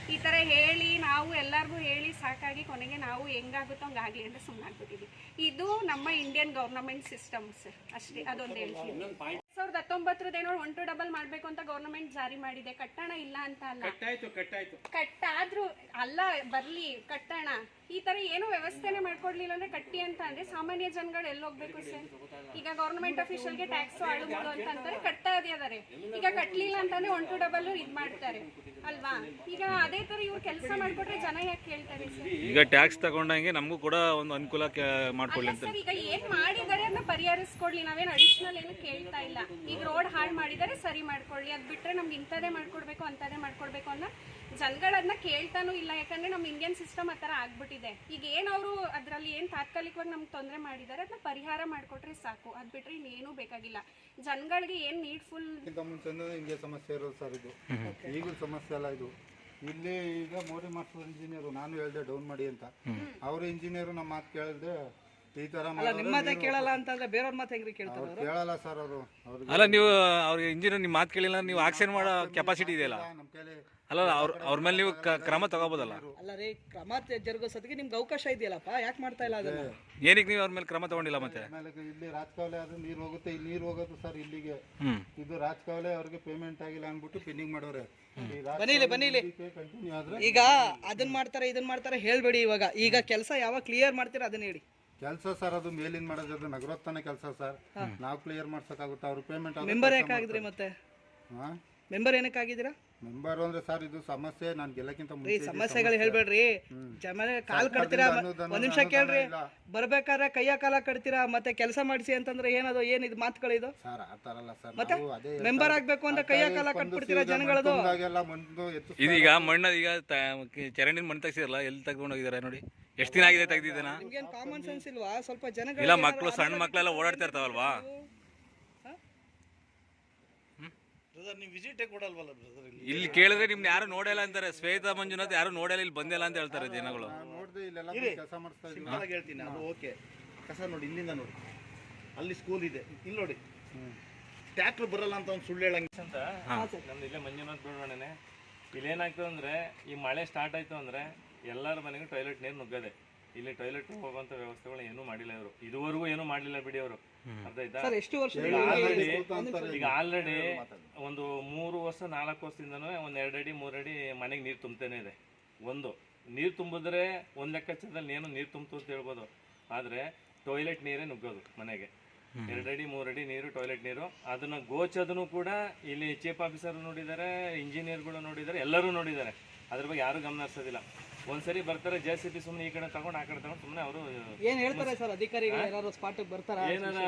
D: ಈ ಥರ ಹೇಳಿ ನಾವು ಎಲ್ಲರಿಗೂ ಹೇಳಿ ಸಾಕಾಗಿ ಕೊನೆಗೆ ನಾವು ಹೆಂಗಾಗುತ್ತೋ ಹಂಗಾಗಲಿ ಅಂತ ಸುಮ್ಮನಾಗ್ಬಿಟ್ಟಿದ್ವಿ ಇದು ನಮ್ಮ ಇಂಡಿಯನ್ ಗೌರ್ನಮೆಂಟ್ ಸಿಸ್ಟಮ್ ಸರ್ ಅಷ್ಟೇ, ಅದೊಂದು ಹೇಳ್ತೀನಿ. ಸಾವಿರದ ಹತ್ತೊಂಬತ್ತರದೇನೋ ಒನ್ ಟು ಡಬಲ್ ಮಾಡಬೇಕು ಅಂತ ಗವರ್ನಮೆಂಟ್ ಜಾರಿ ಮಾಡಿದೆ. ಕಟ್ಟಣ ಇಲ್ಲ ಅಂತ ಅಲ್ಲ.
B: ಕಟ್ಟಾಯ್ತು ಕಟ್ಟಾಯ್ತು.
D: ಕಟ್ಟಾದ್ರೂ ಅಲ್ಲ ಬರ್ಲಿ ಕಟ್ಟಣ. ಈ ತರ ಏನು ವ್ಯವಸ್ಥೆನೆ ಮಾಡ್ಕೊಡ್ಲಿಲ್ಲ ಅಂದ್ರೆ ಕಟ್ಟಿ ಅಂತ ಅಂದ್ರೆ ಸಾಮಾನ್ಯ ಜನಗಳು ಎಲ್ಲಿ ಹೋಗ್ಬೇಕು ಸರ್? ಈಗ ಗೌರ್ಮೆಂಟ್ ಅಫಿಷಿಯಲ್ಗೆ ಟ್ಯಾಕ್ಸ್ ಆಳುಗಳು ಅಂತ ಅಂತಾರೆ ಕಟ್ತಾ ಇದಾರೆ ಈಗ ಕಟ್ಲಿಲ್ಲ ಅಂತಂದ್ರೆ ಒನ್ ಟು ಡಬಲ್ ಇದ್ ಮಾಡ್ತಾರೆ. ಅಲ್ವಾ? ಈಗ ಅದೇ ತರ ಇವ್ರು ಕೆಲಸ ಮಾಡ್ಕೊಟ್ರೆ ಜನ ಯಾಕೆ ಕೇಳ್ತಾರೆ ಸರ್?
I: ಈಗ ಟ್ಯಾಕ್ಸ್ ತಗೊಂಡಂಗೆ ನಮಗೂ ಕೂಡ ಒಂದು ಅನುಕೂಲ ಮಾಡ್ಕೊಳ್ಳಿ ಅಂತ.
D: ಸರ್ ಈಗ ಏನ್ ಮಾಡಿದ್ದಾರೆ ಅದನ್ನ ಪರಿಹರಿಸ್ಕೊಡ್ಲಿ. ನಾವೇನು ಅಡಿಷನಲ್ ಏನು ಕೇಳ್ತಾ ಇಲ್ಲ. ಈಗ ರೋಡ್ ಹಾಳು ಮಾಡಿದರೆ ಸರಿ ಮಾಡ್ಕೊಳ್ಳಿ. ಅದು ಬಿಟ್ರೆ ನಮ್ಗೆ ಇಂಥದೇ ಮಾಡ್ಕೊಡ್ಬೇಕು ಅಂತದೇ ಮಾಡ್ಕೊಡ್ಬೇಕು ಅನ್ನೋ ಜನಗಳನ್ನ ಕೇಳ್ತಾನೂ ಇಲ್ಲ. ಯಾಕಂದ್ರೆ ನಮ್ಮ ಇಂಡಿಯನ್ ಸಿಸ್ಟಮ್ ಆ ಥರ ಆಗ್ಬಿಟ್ಟಿದೆ. ಈಗ ಏನ್ ಅವರು ಅದರಲ್ಲಿ ಏನ್ ತಾತ್ಕಾಲಿಕವಾಗಿ ನಮ್ಗೆ ತೊಂದರೆ ಮಾಡಿದ್ದಾರೆ ಅದನ್ನ ಪರಿಹಾರ ಮಾಡ್ಕೊಟ್ರೆ ಸಾಕು. ಅದ್ ಬಿಟ್ರೆ ಇನ್ನೇನೂ ಬೇಕಾಗಿಲ್ಲ. ಜನಗಳಿಗೆ ಏನ್ ನೀಡ್
J: ಫುಲ್ ಮುಂಚೆನೂ ಹಿಂಗೆ ಸಮಸ್ಯೆ ಇರೋದು ಸರ್ ಇದು. ಈಗಲೂ ಸಮಸ್ಯೆ ಅಲ್ಲ ಇದು. ಇಲ್ಲಿ ಈಗ ಮೋರಿ ಮಾಸ್ಟರ್ ಇಂಜಿನಿಯರು ನಾನು ಹೇಳ್ದೆ ಡೌನ್ ಮಾಡಿ ಅಂತ. ಅವರು ಇಂಜಿನಿಯರು ನಮ್ಮ ಮಾತು ಕೇಳಿದೆ ಈ ತರ
F: ಅಲ್ಲ ನಿಮ್ಮ ಮಾತೇ ಕೇಳಲ್ಲ ಅಂತಂದ್ರೆ ಬೇರೆಯವ್ರ ಮಾತು ಹೆಂಗ್ರಿ ಕೇಳ್ತಾರೆ
J: ಅವ್ರು ಕೇಳಲ್ಲ ಸರ್ ಅವರು. ಅವ್ರಿಗೆ
I: ಅಲ್ಲ ನೀವು ಅವ್ರಿಗೆ ಇಂಜಿನಿಯರ್ ನಿಮ್ಮ ಮಾತು ಕೇಳಿಲ್ಲ ನೀವು ಆಕ್ಷನ್ ಮಾಡೋ ಕೆಪಾಸಿಟಿ ಇದೆಯಲ್ಲ?
J: ನಮ್ಮ ಕೈಲಿ
I: ಅಲ್ಲ ಅವ್ರ ಅವ್ರ ಮೇಲೆ ನೀವು ಕ- ಕ್ರಮ ತಗೋಬೋದಲ್ಲ?
F: ಅಲ್ಲ ರೀ ಕ್ರಮ ತೆ- ಸತಿಗೆ ನಿಮ್ಗೆ ಅವಕಾಶ ಇದೆಯಲ್ಲಪ್ಪ ಯಾಕೆ ಮಾಡ್ತಾ ಇಲ್ಲ ಅದನ್ನ?
I: ಏನಕ್ಕೆ ನೀವು ಅವ್ರ ಮೇಲೆ ಕ್ರಮ ತಗೊಂಡಿಲ್ಲ ಮತ್ತೆ?
J: ಆಮೇಲೆ ಇಲ್ಲಿ ರಾಜಕಾವಲೆ ಅದು ನೀರು ಹೋಗುತ್ತೆ ಇಲ್ಲಿ ನೀರು ಹೋಗೋದು ಸರ್ ಇಲ್ಲಿಗೆ.
I: ಹ್ಮ್.
J: ಇದು ರಾಜಕಾವಲೆ ಅವ್ರಿಗೆ ಪೇಮೆಂಟ್ ಆಗಿಲ್ಲ ಅಂದ್ಬಿಟ್ಟು ಪೆಂಡಿಂಗ್ ಮಾಡೋರೆ.
F: ಬನ್ನಿಲಿ, ಬನ್ನಿಲಿ.
J: ಕಂಟಿನ್ಯೂ ಆದ್ರೆ
F: ಈಗ ಅದನ್ನ ಮಾಡ್ತಾರೆ ಇದನ್ನ ಮಾಡ್ತಾರೆ ಹೇಳ್ಬೇಡಿ ಇವಾಗ. ಈಗ ಕೆಲಸ ಯಾವಾಗ ಕ್ಲಿಯರ್ ಮಾಡ್ತೀರಾ ಅದನ್ನ ಹೇಳಿ.
J: ಕೆಲಸ ಸರ್ ಅದು ಮೇಲಿನ ಮಾಡೋದು ಅದು ನಗರೋತ್ಥಾನ ಕೆಲಸ ಸರ್. ನಾವು ಕ್ಲಿಯರ್ ಮಾಡ್ಸಕ್ಕಾಗುತ್ತೆ? ಅವ್ರ ಪೇಮೆಂಟ್
F: ಮೆಂಬರ್ ಯಾಕಾಗಿದ್ರಿ ಮತ್ತೆ?
J: ಹಾಂ?
F: ಮೆಂಬರ್ ಏನಕ್ಕಾಗಿದ್ದೀರಾ?
J: ಮೆಂಬರ್ ಅಂದ್ರೆ ಸರ್ ಇದು ಸಮಸ್ಯೆ ನಾನು ಗೆಲ್ಲಕ್ಕಿಂತ ಮುಂಚೆ ಇದ್ದಿದ್ದ
F: ಸಮಸ್ಯೆಗಳು
J: ಸಮಸ್ಯೆ.
F: ಹೇಳ್ಬೇಡ್ರಿ. ಜಮನೆ ಕಾಲ್ ಕಟ್ತೀರಾ? ಒಂದ್ ನಿಮಿಷ ಕೇಳ್ರಿ. ಬರ್ಬೇಕಾದ್ರೆ ಕೈಯ ಕಾಲ ಕಟ್ತೀರಾ? ಮತ್ತೆ ಕೆಲಸ ಮಾಡಿಸಿ ಅಂತಂದ್ರೆ ಏನದು? ಏನ್ ಇದು ಮಾತುಗಳಿದು
J: ಸರ್ ಆ ಥರ ಅಲ್ಲ ಸರ್.
F: ಮತ್ತೆ
J: ನಾವು ಅದೇ
F: ಮೆಂಬರ್ ಆಗ್ಬೇಕು ಅಂತ ಕೈಯ ಕಾಲ ಕಟ್ಬಿಡ್ತೀರಾ ಜನಗಳದು?
J: ಜನಗಳದು ಮುಂದೆ ಎತ್ತು
I: ಇದೀಗ ಮಣ್ಣು ಈಗ ತ- ಚರಂಡಿನ ಮಣ್ಣು ತೆಗ್ಸಿರಲ್ಲ ಎಲ್ಲಿ ತಗೊಂಡು ಹೋಗಿದ್ದಾರೆ ನೋಡಿ. ಎಷ್ಟು ದಿನ ಆಗಿದೆ ತೆಗ್ದಿದ್ದಾನ
F: ನಿಮ್ಗೇನ್ ಕಾಮನ್ ಸೆನ್ಸ್ ಇಲ್ವಾ? ಸ್ವಲ್ಪ
I: ಇಲ್ಲ
F: ಜನಗಳು
I: ಮಕ್ಕಳು ಸಣ್ಣ ಮಕ್ಕಳೆಲ್ಲ ಓಡಾಡ್ತಾ ಇರ್ತಾವಲ್ವಾ
C: ಬ್ರದರ್ ನೀವು ವಿಸಿಟೇ ಕೊಡಲ್ವಲ್ಲ ಬ್ರದರ್ ಇಲ್ಲಿ?
I: ಇಲ್ಲಿ ಕೇಳಿದ್ರೆ ನಿಮ್ನ ಯಾರು ನೋಡಲ್ಲ ಅಂತಾರೆ. ಶ್ವೇತಾ ಮಂಜುನಾಥ್ ಯಾರು ನೋಡಲ್ಲ ಇಲ್ಲಿ ಬಂದಿಲ್ಲ ಅಂತ ಹೇಳ್ತಾರೆ ಜನಗಳು.
J: ನೋಡ್ದೆ ಇಲ್ಲೆಲ್ಲ ಕೆಲಸ ಮಾಡಿಸ್ತಾ ಇದ್ದೀವಿ
C: ಸಿಂಪಲ್ ಆಗಿ ಹೇಳ್ತೀನಿ ಅದು ಓಕೆ. ಕಸ ನೋಡಿ ಇಲ್ಲಿಂದ ನೋಡಿ. ಅಲ್ಲಿ ಸ್ಕೂಲ್ ಇದೆ. ಇಲ್ಲಿ ನೋಡಿ. ಟ್ಯಾಕ್ಟರ್ ಬರಲ್ಲ ಅಂತ ಒಂದು ಸುಳ್ಳು ಹೇಳಂಗೆ
E: ಅಂತ. ನಮ್ದು ಇಲ್ಲೇ ಮಂಜುನಾಥ್ ಬಿಡೋಣನೆ ಇಲ್ಲೇನಾಗ್ತದೆ ಅಂದ್ರೆ ಈ ಮಳೆ ಸ್ಟಾರ್ಟ್ ಆಯ್ತು ಅಂದ್ರೆ ಎಲ್ಲರ ಮನೆಗೂ ಟಾಯ್ಲೆಟ್ ನೀರು ನುಗ್ಗದೆ. ಇಲ್ಲಿ ಟಾಯ್ಲೆಟ್ ಹೋಗುವಂತ ವ್ಯವಸ್ಥೆಗಳು ಏನೂ ಮಾಡಿಲ್ಲ ಇವರು. ಇದುವರೆಗೂ ಏನೂ ಮಾಡಿಲ್ಲ ಬಿಡಿ ಅವರು. ಅರ್ಥ ಆಯ್ತಾ
F: ಸರ್ ಎಷ್ಟು ವರ್ಷ
E: ಈಗ ಆಲ್ರೆಡಿ ಈಗ ಆಲ್ರೆಡಿ ಒಂದು ಮೂರು ವರ್ಷ ನಾಲ್ಕು ವರ್ಷದಿಂದನೂ ಒಂದ್ ಎರಡು ಅಡಿ ಮೂರು ಅಡಿ ಮನೆಗೆ ನೀರು ತುಂಬತೇನೆ ಇದೆ. ಒಂದು. ನೀರು ತುಂಬಿದ್ರೆ ಒಂದ್ ಲೆಕ್ಕಾಚಾರದಲ್ಲಿ ಏನು ನೀರು ತುಂಬ್ತು ಅಂತ ಹೇಳ್ಬೋದು. ಆದ್ರೆ ಟಾಯ್ಲೆಟ್ ನೀರೇ ನುಗ್ಗೋದು ಮನೆಗೆ. ಎರಡಡಿ ಅಡಿ ಮೂರು ಅಡಿ ನೀರು ಟಾಯ್ಲೆಟ್ ನೀರು. ಅದನ್ನ ಗೋಚದನು ಕೂಡ ಇಲ್ಲಿ ಚೀಫ್ ಆಫೀಸರ್ ನೋಡಿದ್ದಾರೆ ಇಂಜಿನಿಯರ್ಗಳು ನೋಡಿದ್ದಾರೆ ಎಲ್ಲರೂ ನೋಡಿದ್ದಾರೆ. ಅದ್ರ ಬಗ್ಗೆ ಯಾರು ಗಮನ ಹರಿಸೋದಿಲ್ಲ. ಒಂದ್ಸರಿ ಬರ್ತಾರೆ ಜೆ ಸಿ ಪಿ ಸುಮ್ಮನೆ ಈ ಕಡೆ ತಗೊಂಡು ಆ ಕಡೆ ತಗೊಂಡು ಸುಮ್ಮನೆ ಅವರು
F: ಏನ್ ಹೇಳ್ತಾರೆ ಸರ್ ಅಧಿಕಾರಿಗಳು ಯಾರು ಸ್ಪಾಟ್ ಬರ್ತಾರೆ?
E: ಏನಾರ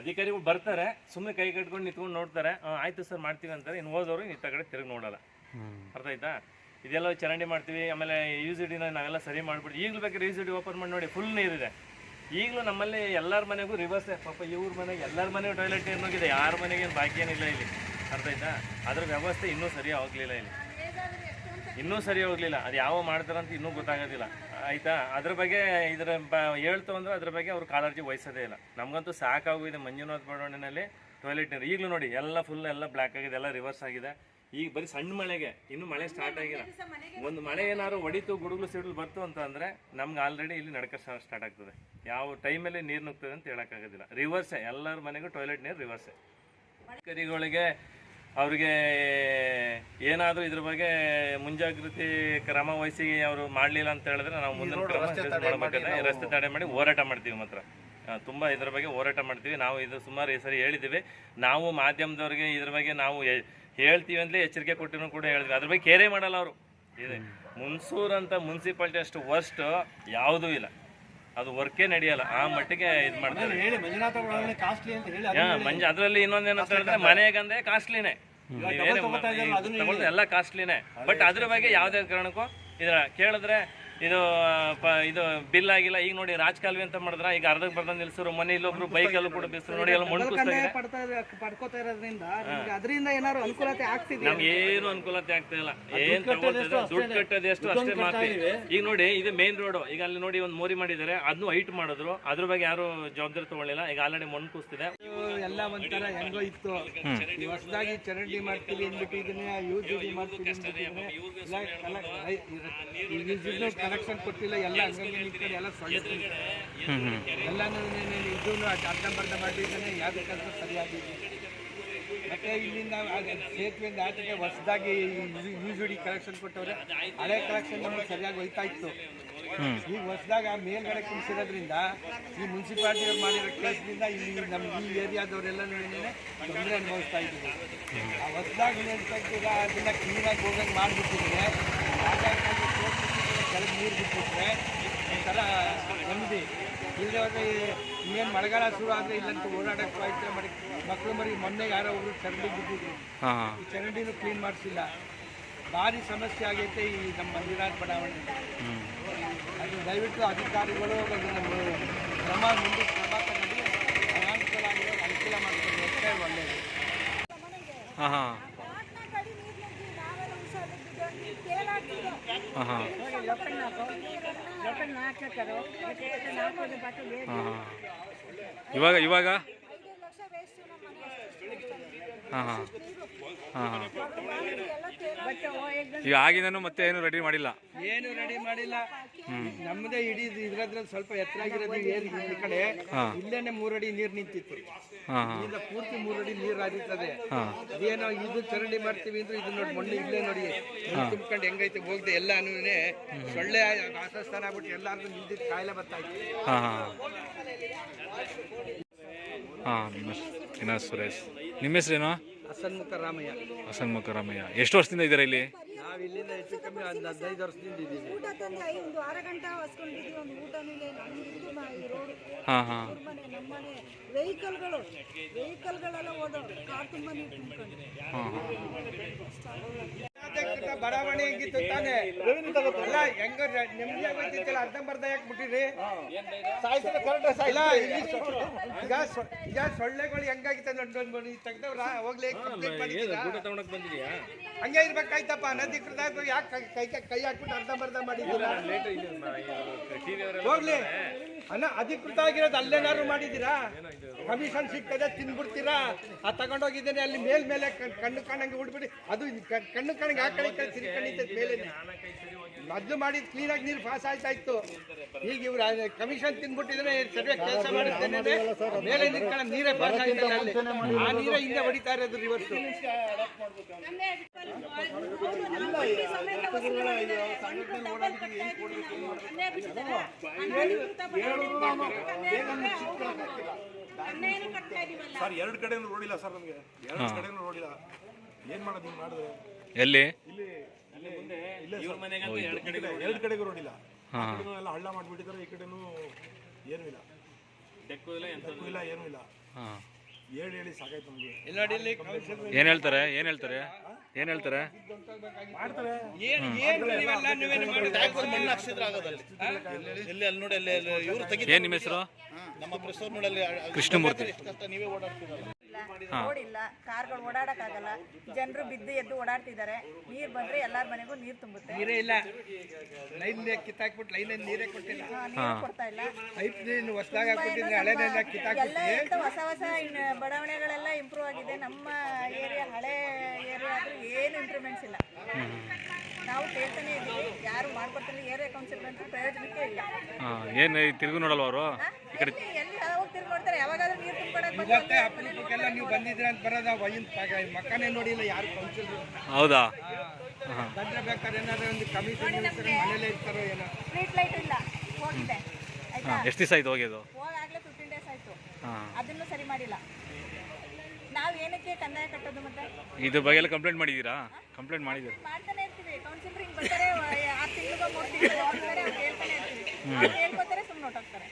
E: ಅಧಿಕಾರಿಗಳು ಬರ್ತಾರೆ ಸುಮ್ಮನೆ ಕೈ ಕಟ್ಕೊಂಡು ನಿಂತ್ಕೊಂಡು ನೋಡ್ತಾರೆ. ಆಯ್ತು ಸರ್ ಮಾಡ್ತೀವಿ ಅಂತಾರೆ. ಇನ್ನು ಹೋದವರು ಇತ್ತ ಕಡೆ ತಿರುಗಿ ನೋಡಲ್ಲ. ಅರ್ಥ ಆಯ್ತಾ? ಇದೆಲ್ಲ ಚರಂಡಿ ಮಾಡ್ತೀವಿ ಆಮೇಲೆ ಯು ಸಿ ಡಿನ ನಾವೆಲ್ಲ ಸರಿ ಮಾಡ್ಬಿಟ್ಟು ಈಗಲೂ ಬೇಕಾದ್ರೆ ಯು ಸಿ ಡಿ ಓಪನ್ ಮಾಡಿ ನೋಡಿ ಫುಲ್ ನೀರಿದೆ ಈಗಲೂ ನಮ್ಮಲ್ಲಿ ಎಲ್ಲರ ಮನೆಗೂ ರಿವರ್ಸ್ ಪಾಪ ಇವ್ರ ಮನೆಗೆ ಎಲ್ಲರ ಮನೆಗೂ ಟಾಯ್ಲೆಟ್ ನೀರು ಇದೆ ಯಾರ ಮನೆಗೇನು ಏನು ಬಾಕಿ ಏನಿಲ್ಲ ಇಲ್ಲಿ. ಅರ್ಥ ಆಯ್ತಾ? ಅದ್ರ ವ್ಯವಸ್ಥೆ ಇನ್ನೂ ಸರಿ ಆಗಲಿಲ್ಲ ಇಲ್ಲಿ. ಇನ್ನೂ ಸರಿ ಹೋಗ್ಲಿಲ್ಲ. ಅದು ಯಾವ ಮಾಡ್ತಾರಂತ ಇನ್ನೂ ಗೊತ್ತಾಗೋದಿಲ್ಲ. ಆಯಿತಾ? ಅದ್ರ ಬಗ್ಗೆ ಇದರ ಬ ಹೇಳ್ತು ಅಂದ್ರೆ ಅದ್ರ ಬಗ್ಗೆ ಅವ್ರು ಕಾಳಜಿ ವಹಿಸೋದೇ ಇಲ್ಲ. ನಮಗಂತೂ ಸಾಕಾಗೋಗಿದೆ ಮಂಜುನಾಥ ಬಡಾವಣೆಯಲ್ಲಿ ಟಾಯ್ಲೆಟ್ ನೀರು. ಈಗಲೂ ನೋಡಿ, ಎಲ್ಲ ಫುಲ್ ಎಲ್ಲ ಬ್ಲ್ಯಾಕ್ ಆಗಿದೆ, ಎಲ್ಲ ರಿವರ್ಸ್ ಆಗಿದೆ. ಈಗ ಬರೀ ಸಣ್ಣ ಮಳೆಗೆ, ಇನ್ನೂ ಮಳೆ ಸ್ಟಾರ್ಟ್ ಆಗಿಲ್ಲ. ಒಂದು ಮಳೆ ಏನಾದ್ರು ಹೊಡಿತು, ಗುಡುಗು ಸಿಡಿಲು ಬರ್ತು ಅಂತ ಅಂದರೆ ನಮ್ಗೆ ಆಲ್ರೆಡಿ ಇಲ್ಲಿ ನಡ್ಕ ಸ್ಟಾರ್ಟ್ ಆಗ್ತದೆ. ಯಾವ ಟೈಮಲ್ಲಿ ನೀರು ನುಗ್ತದೆ ಅಂತ ಹೇಳೋಕ್ಕಾಗೋದಿಲ್ಲ. ರಿವರ್ಸೇ ಎಲ್ಲರ ಮನೆಗೂ ಟಾಯ್ಲೆಟ್ ನೀರು ರಿವರ್ಸೇ ಅಧಿಕಾರಿಗಳಿಗೆ ಅವ್ರಿಗೆ ಏನಾದರೂ ಇದ್ರ ಬಗ್ಗೆ ಮುಂಜಾಗ್ರತೆ ಕ್ರಮ ವಹಿಸಿ ಅವರು ಮಾಡಲಿಲ್ಲ ಅಂತ ಹೇಳಿದ್ರೆ ನಾವು ಮುಂದಿನ ಕ್ರಮ ಮಾಡಬೇಕಾದ್ರೆ ರಸ್ತೆ ತಡೆ ಮಾಡಿ ಹೋರಾಟ ಮಾಡ್ತೀವಿ ಮಾತ್ರ. ತುಂಬ ಇದ್ರ ಬಗ್ಗೆ ಹೋರಾಟ ಮಾಡ್ತೀವಿ. ನಾವು ಇದು ಸುಮಾರು ಈ ಸರಿ ಹೇಳಿದ್ದೀವಿ. ನಾವು ಮಾಧ್ಯಮದವ್ರಿಗೆ ಇದ್ರ ಬಗ್ಗೆ ನಾವು ಹೇಳ್ತೀವಿ ಅಂತಲೇ ಎಚ್ಚರಿಕೆ ಕೊಟ್ಟಿನೂ ಕೂಡ ಹೇಳಿದ್ವಿ ಅದ್ರ ಬಗ್ಗೆ ಕೇರೇ ಮಾಡಲ್ಲ ಅವರು. ಇದೆ ಮುನ್ಸೂರ್ ಅಂತ ಮುನ್ಸಿಪಾಲ್ಟಿ ಅಷ್ಟು ವರ್ಸ್ಟ್ ಯಾವುದೂ ಇಲ್ಲ. ಅದು ವರ್ಕೇ ನಡೆಯಲ್ಲ. ಆ ಮಟ್ಟಿಗೆ ಇದು ಮಾಡ್ತಾರೆ ಮಂಜ ಅದರಲ್ಲಿ ಇನ್ನೊಂದೇನಂತ ಹೇಳಿದ್ರೆ ಮನೆಗಂದ್ರೆ ಕಾಸ್ಟ್ಲಿನೇ ಎಲ್ಲ ಕಾಸ್ಟ್ಲಿನೇ ಬಟ್ ಅದ್ರ ಬಗ್ಗೆ ಯಾವುದೇ ಕಾರಣಕ್ಕೂ ಇದ ಕೇಳಿದ್ರೆ ಇದು ಪ ಇದು ಬಿಲ್ ಆಗಿಲ್ಲ ಈಗ ನೋಡಿ ರಾಜಕಾಲುವೆ ಅಂತ ಮಾಡಿದ್ರ ಈಗ ಅರ್ಧಕ್ಕೆ ಬರ್ದ ನಿಲ್ಸರು ಮನೆ ಇಲ್ಲೊಬ್ರು ಬೈಕಲ್ಲೂ ಕೂಡ ಬಿಸಿರು ನೋಡಿ ಎಲ್ಲ
F: ಪಡ್ಕೋತಾ ಇರೋದ್ರಿಂದ ಅದರಿಂದ ಏನಾದ್ರು ಅನುಕೂಲತೆ ಆಗ್ತಿದೆ
E: ನಮ್ಗೆ ಏನು ಅನುಕೂಲತೆ ಆಗ್ತಾ ಇಲ್ಲ ಏನ್ ದುಡ್ಡು ಕಟ್ಟೋದು ಎಷ್ಟು ಅಷ್ಟೇ ಮಾಡ್ತೀವಿ ಈಗ ನೋಡಿ ಇದು ಮೇನ್ ರೋಡ್ ಈಗ ಅಲ್ಲಿ ನೋಡಿ ಒಂದು ಮೋರಿ ಮಾಡಿದ್ದಾರೆ ಅದನ್ನು ಹೈಟ್ ಮಾಡಿದ್ರು ಅದ್ರ ಬಗ್ಗೆ ಯಾರು ಜವಾಬ್ದಾರಿ ತಗೊಳ್ಳಿಲ್ಲ ಈಗ ಆಲ್ರೆಡಿ ಮಣ್ಣು ಕೂಸ್ತಿದೆ
F: ಎಲ್ಲ ಒಂಥರ ಹೆಂಗೋ ಇತ್ತು ಹೊಸದಾಗಿ ಚರಂಡಿ ಮಾಡ್ತೀವಿ ಅಂದ್ಬಿಟ್ಟು ಇದನ್ನ ಯೂಸ್ ಮಾಡ್ತೀವಿ ಕನೆಕ್ಷನ್ ಕೊಟ್ಟಿಲ್ಲ ಎಲ್ಲ ಹಂಗಂಗೆ ನಿಂತ್ಕೊಂಡು ಎಲ್ಲ ಸೊಳ್ಳೆ ತಿಂತಾರೆ. ಎಲ್ಲಾನು ಇದೂ ಅರ್ಧಂಬರ್ಧ ಮಾಡಿದ್ದಾನೆ ಯಾವ್ದು ಕೆಲಸ ಸರಿಯಾಗಿ ಮತ್ತೆ ಇಲ್ಲಿಂದ ಸೇತುವೆಯಿಂದ ಆಚೆಗೆ ಹೊಸದಾಗಿ ಯೂಸ್ ಹಿಡಿ ಕಲೆಕ್ಷನ್ ಕೊಟ್ಟವ್ರೆ ಹಳೆ ಕಲೆಕ್ಷನ್ ನಮಗೆ ಸರಿಯಾಗಿ ಹೋಯ್ತಾ ಇತ್ತು ಈಗ ಹೊಸದಾಗ ಮೇಲ್ಗಡೆ ಕುಣಿಸಿರೋದ್ರಿಂದ ಈ ಮುನ್ಸಿಪಾಲ್ಟಿಯವ್ರು ಮಾಡಿರೋ ಕೇಸ್ನಿಂದ ಇಲ್ಲಿ ನಮ್ಮ ಈ ಏರಿಯಾದವರೆಲ್ಲ ತೊಂದರೆ ಅನುಭವಿಸ್ತಾ ಇದ್ದೀವಿ. ಆ ಹೊಸದಾಗಿ ಕೂಡ ಅದನ್ನ ಕ್ಲೀನಾಗಿ ಹೋಗಂಗೆ ಮಾಡಿಬಿಟ್ಟಿದ್ರೆ ಕೆಳಗೆ ನೀರು ಬಿಟ್ಬಿಟ್ರೆ ಒಂಥರ ನೆಮ್ಮದಿ. ಇಲ್ಲದೆ ಇನ್ನೇನು ಮಳೆಗಾಲ ಶುರು ಆದರೆ ಇಲ್ಲಂತೂ ಓಡಾಡಕ್ಕೆ ಪ್ರಯತ್ನ ಮಾಡಿ. ಮಕ್ಕಳು ಮರಿ ಮೊನ್ನೆ ಯಾರೋ ಒಬ್ಬರು ಚರಂಡಿ ಬಿದ್ದಿದ್ರು.
I: ಹಾಂ.
F: ಈ ಚರಂಡಿನೂ ಕ್ಲೀನ್ ಮಾಡಿಸಿಲ್ಲ. ಭಾರಿ ಸಮಸ್ಯೆ ಆಗೈತೆ ಈ ನಮ್ಮ ಮಂದಿರಾಜ್ ಬಡಾವಣೆ. ಅದು ದಯವಿಟ್ಟು ಅಧಿಕಾರಿಗಳು ಅದನ್ನು ಕ್ರಮ ಮುಂದೆ ಕ್ರಮ ತಗೊಂಡು ಅನಾನುಕೂಲ ಆಗಿರೋ ಅನುಕೂಲ ಮಾಡಿಕೊಂಡು ಒಳ್ಳೆಯದು
I: ಹಾಂ ಹಾಂ. ಹಾಂ ಹಾಂ. ಇವಾಗ ಇವಾಗ? ಹಾಂ ಹಾಂ. ಹಾಂ ಹಾಂ. ಈಗ ಆಗಿದನು ಮತ್ತೆ ಏನು ರೆಡಿ ಮಾಡಿಲ್ಲ?
F: ಏನು ರೆಡಿ ಮಾಡಿಲ್ಲ. ನಮ್ಮದೇ ಇಡೀ ಇದ್ರದ್ರಲ್ಲಿ ಸ್ವಲ್ಪ ಎತ್ತರ ಆಗಿರೋದು ಏರಿ ಈ ಕಡೆ. ಇಲ್ಲೇನೆ ಮೂರಡಿ ನೀರು ನಿಂತಿತ್ತು. ಇಲ್ಲಿಂದ ಪೂರ್ತಿ ಮೂರಡಿ ನೀರ್ ಹರಿತದೆ. ಏನೋ ಇದು ಚರಂಡಿ ಮಾಡ್ತೀವಿ ಅಂದ್ರೆ ಇದು ನೋಡಿ ಮಣ್ಣು ಇಲ್ಲೇ ನೋಡಿ. ನೀರು ತುಂಬ್ಕೊಂಡು ಹೆಂಗೈತೆ ಹೋಗ್ದೆ ಎಲ್ಲಾನು ಸೊಳ್ಳೆ ಆಸಸ್ಥಾನ ಆಗ್ಬಿಟ್ಟು ಎಲ್ಲಾರ್ಗು ನಿಂತಿದ್ದು ಕಾಯಿಲೆ ಬರ್ತಾ ಇತ್ತು.
I: ಹಾಂ ಸುರೇಶ್. ನಿಮ್ಮ ಹೆಸರೇನು?
F: ಹಸನ್ಮುಖ ರಾಮಯ್ಯ
I: ಹಸನ್ಮುಖ ರಾಮಯ್ಯ ಎಷ್ಟು ವರ್ಷದಿಂದ ಇದ್ದೀರಾ ಇಲ್ಲಿ?
F: ನಾವು ಇಲ್ಲಿಂದ ಹೆಚ್ಚು ಕಮ್ಮಿ ಒಂದು ಹದಿನೈದು ವರ್ಷದಿಂದ ಇದ್ದೀವಿ.
K: ಊಟ ತಂದು ಒಂದು ಅರ ಗಂಟೆ ಹೊಸ್ಕೊಂಡಿದ್ವಿ ಒಂದು ಊಟನೂ ಇಲ್ಲ ನಮ್ಮ ಇದು ಮಾ- ಈ ರೋಡ್
I: ಹಾಂ ಹಾಂ.
K: ಅವ್ರ ಮನೆ ನಮ್ಮ ಮನೆ ವೆಹಿಕಲ್ಗಳು ವೆಹಿಕಲ್ಗಳೆಲ್ಲ ಓದೋದು ಕಾರ್ ತುಂಬ ನೀರು ತುಂಬ್ಕೊಂಡು.
F: ಬಡಾವಣೆ ಹೆಂಗಿತ್ತು ತಾನೆ. ಅಲ್ಲ ಹೆಂಗ ನೆಮ್ಮದಿ ಹೋಯ್ತಿತ್ತಲ್ಲ ಅರ್ಧಂಬರ್ಧ ಯಾಕೆ ಬಿಟ್ಟಿರಿ ಇಲ್ಲ, ಇಲ್ಲಿ ಈಗ ಸೊಳ್ಳೆಗಳು ಹೆಂಗಾಗಿತ್ತು ನೋಡಿ ತೆಗ್ದವ್ರ ಹೋಗ್ಲಿ complaint ಮಾಡಿದ್ದೀರಾ?
E: ಊಟ ತಗೊಂಡಕ್ ಬಂದಿದ್ಯಾ?
F: ಹಂಗೆ ಇರ್ಬೇಕಾಯ್ತಪ್ಪ ಅನಧಿಕೃತ ಯಾಕೆ ಕೈ ಕೈ ಹಾಕ್ಬಿಟ್ಟು ಅರ್ಧಂಬರ್ಧ ಮಾಡಿದ್ದೀರಾ ಹೋಗ್ಲಿ. ಅಣ್ಣ ಅಧಿಕೃತ ಆಗಿರೋದು ಅಲ್ಲೇನಾದ್ರು ಮಾಡಿದ್ದೀರಾ? ಕಮಿಷನ್ ಸಿಗ್ತದೆ ತಿನ್ಬಿಡ್ತೀರಾ? ಆ ತಗೊಂಡೋಗಿದ್ದೇನೆ ಅಲ್ಲಿ ಮೇಲ್ ಮೇಲೆ ಕಣ್- ಕಣ್ಣು ಕಾಣಂಗೆ ಉಡ್ಬಿಡಿ ಅದು ಕಣ್ಣು ಕಾಣಂಗೆ ಆ ಕಡೆ ಕಡೆ ತಿರ್ಕೊಂಡಿದ್ದ ಮೇಲೆ. ಮೊದ್ಲು ಮಾಡಿದ್ ಕ್ಲೀನಾಗಿ ನೀರು ಪಾಸ್ ಆಯ್ತಾ ಇತ್ತು ಈಗ ಇವ್ರು ಕಮಿಷನ್ ತಿನ್ಬಿಟ್ಟಿದ್ರೆ ಸರಿಯಾಗಿ ಕೆಲಸ ಮಾಡುತ್ತೇನೆ ಮೇಲೆ ನಿಂತ್ಕೊಳ್ಳೋ ನೀರೇ ಪಾಸ್ ಆಗಿದೆ ಅಲ್ಲಿ. ಆ ನೀರೇ ಹಿಂದೆ ಹೊಡಿತಾ ಇರೋದು ರಿವರ್ಸ್
A: ಸರ್
L: ಎರಡು ಕಡೆನೂ ರೋಡಿಲ್ಲ ಸರ್ ನಮಗೆ. ಎರಡು ಕಡೆನೂ ರೋಡಿಲ್ಲ ಏನ್ ಮಾಡೋದು ಹಿಂಗೆ ಮಾಡಿದ್ರೆ?
I: ಎಲ್ಲಿ.
L: ಎರಡು ಕಡೆಗೂ ರೋಡಿಲ್ಲ ಆ ಕಡೆನೂ ಎಲ್ಲ ಹಳ್ಳ ಮಾಡ್ಬಿಟ್ಟಿದ್ರೆ ಈ ಕಡೆನೂ ಏನೂ ಇಲ್ಲ.
E: ಡೆಕ್ಕು ಇಲ್ಲ ಎಂತ
L: ಇಲ್ಲ ಏನೂ ಇಲ್ಲ.
I: ಹಾಂ.
L: ಹೇಳಿ ಹೇಳಿ ಸಾಕಾಯ್ತು ನಮಗೆ?
F: ನೋಡಿ ಇಲ್ಲಿ ಕೌನ್ಸಿಲ್
I: ಏನು ಹೇಳ್ತಾರೆ? ಏನು ಹೇಳ್ತಾರೆ? ಏನು ಹೇಳ್ತಾರೆ?
L: ಮಾಡ್ತಾರೆ.
F: ಏನು ಏನು ನೀವೆಲ್ಲ ನೀವೇನು ಮಾಡಿದ್ರೆ
C: ಮಣ್ಣು ಹಾಕ್ಸಿದ್ರೆ ಆಗೋದಲ್ಲಿ. ಎಲ್ಲಿ ಅಲ್ಲಿ ನೋಡಿ ಅಲ್ಲಿ ಇವರು ತೆಗಿ
I: ಏನು ನಿಮ್ಮ ಹೆಸರು?
C: ನಮ್ಮ
I: ಕೃಷ್ಣಮೂರ್ತಿ.
C: ಕಷ್ಟ ನೀವೇ ಓಡಾಡ್ತಿರಲ್ಲ.
A: ರೋಡ್ ಇಲ್ಲ ಕಾರ್ಗಳು ಓಡಾಡಕ್ಕಾಗಲ್ಲ ಜನರು ಬಿದ್ದು ಎದ್ದು ಓಡಾಡ್ತಿದ್ದಾರೆ ನೀರ್ ಬಂದ್ರೆ ಎಲ್ಲಾರ ಮನೆಗೂ ನೀರ್ ತುಂಬುತ್ತೆ.
F: ನೀರೇ ಇಲ್ಲ. ಲೈನ್ ಕಿತ್ತಾಕ್ಬಿಟ್ಟು ಲೈನ್ ನೀರೇ ಕೊಟ್ಟಿಲ್ಲ.
A: ನೀರು ಕೊಡ್ತಾ ಇಲ್ಲ.
F: ಪೈಪ್ ಹೊಸದಾಗಿ ಹಾಕ್ಬಿಟ್ಟಿದ್ರೆ ಹಳೆನೆಲ್ಲ
A: ಎಲ್ಲ
F: ಕಿತ್ತಾಕ್ಬಿಟ್ಟು
A: ಎಂತ ಹೊಸ ಹೊಸ ಇನ್ ಬಡಾವಣೆಗಳೆಲ್ಲ ಇಂಪ್ರೂವ್ ಆಗಿದೆ. ನಮ್ಮ ಏರಿಯಾ ಹಳೆ ಏರಿಯಾ ಆದ್ರೂ ಏನು ಇಂಪ್ರೂವ್ಮೆಂಟ್ಸ್ ಇಲ್ಲ. ನಾವು ಕೇಳ್ತಾನೆ ಇದ್ದೀವಿ. ಯಾರು ಮಾಡ್ಕೊಡ್ತಾರೆ ಏರಿಯಾ ಕೌನ್ಸಿಲ್ ಅಂತ ಪ್ರಯೋಜನಕ್ಕೆ ಇಲ್ಲ.
I: ಏನು ತಿರುಗು ನೋಡಲ್ವ ಅವರು? ಈ ಕಡೆ
A: ಎಲ್ಲಿ ಯಾವಾಗ ಯಾವಾಗ ತಿರ್ಗಾಡ್ತಾರೆ ಯಾವಾಗಾದ್ರೂ ನೀರು ತುಂಬ್ಕೊಳಕ್
F: ಇವತ್ತೇ ಅಪರೂಪಕ್ಕೆಲ್ಲ ನೀವು ಬಂದಿದ್ರೆ ಅಂತ ಬರೋದ? ನಾವು ಮಕ್ಕನೇ ನೋಡಿಲ್ಲ ಯಾರು ಕೌನ್ಸಿಲ್
I: ಹೌದಾ?
F: ಬಂದ್ರೆ ಬೇಕಾದ್ರೆ ಏನಾದ್ರು ಒಂದು ಕಮಿಷನ್ ಮನೇಲೇ ಇರ್ತಾರೋ ಏನೋ.
A: ಸ್ಟ್ರೀಟ್ ಲೈಟ್ ಇಲ್ಲ. ಹೋಗಿದೆ.
I: ಎಷ್ಟು ದಿವಸ ಆಯ್ತು ಹೋಗಿದ್ದು?
A: ಹೋಗಾಗಲೇ ಫಿಫ್ಟೀನ್ ಡೇಸ್ ಆಯ್ತು.
I: ಹಾಂ.
A: ಅದನ್ನು ಸರಿ ಮಾಡಿಲ್ಲ. ನಾವು ಏನಕ್ಕೆ ಕಂದಾಯ ಕಟ್ಟೋದು ಮತ್ತೆ?
I: ಇದ್ರ ಬಗ್ಗೆ ಎಲ್ಲ ಕಂಪ್ಲೇಂಟ್ ಮಾಡಿದ್ದೀರಾ? ಕಂಪ್ಲೇಂಟ್ ಮಾಡಿದ್ದೀರಾ?
A: ಮಾಡ್ತಾನೆ ಇರ್ತೀವಿ. ಕೌನ್ಸಿಲರ್ ಹಿಂಗ್ ಬರ್ತಾರೆ ಆರು ತಿಂಗಳಿಗೋ ಮೂರು ತಿಂಗಳು ಹೋಗ್ತಾರೆ ಅವ್ರು ಹೇಳ್ತಾನೆ ಇರ್ತೀವಿ. ಅವ್ರು ಹೇಳ್ಕೊತಾರೆ ಸುಮ್ಮನೆ ಹೊಟ್ಟೋಗ್ತಾರೆ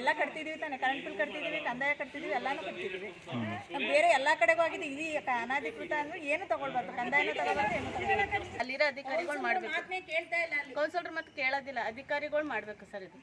A: ಎಲ್ಲ
M: ಕಟ್ತಿದೀವಿ ತಾನೆ. ಕರೆಂಟ್ ಬಿಲ್ ಕಟ್ತಿದೀವಿ ಕಂದಾಯ ಕಟ್ತಿದೀವಿ ಎಲ್ಲಾನು ಕಟ್ತಿದೀವಿ. ನಾವ್ ಬೇರೆ ಎಲ್ಲಾ ಕಡೆಗೂ ಆಗಿದೆ ಇದು ಅನಾಧಿಕೃತ ಅಂದ್ರೆ ಏನು ತಗೊಳ್ಬಾರ್ದು. ಕಂದಾಯನೂ ತಗೊಳ್ಬಾರ್ದು ಏನು ತಗೋಬಾರ್ದು ಅಲ್ಲಿರೋ ಅಧಿಕಾರಿಗಳು ಮಾಡ್ಬೇಕು. ಕೌನ್ಸಿಲರ್ ಮತ್ತೆ ಕೇಳೋದಿಲ್ಲ. ಅಧಿಕಾರಿಗಳು ಮಾಡ್ಬೇಕು ಸರ್ ಇದು.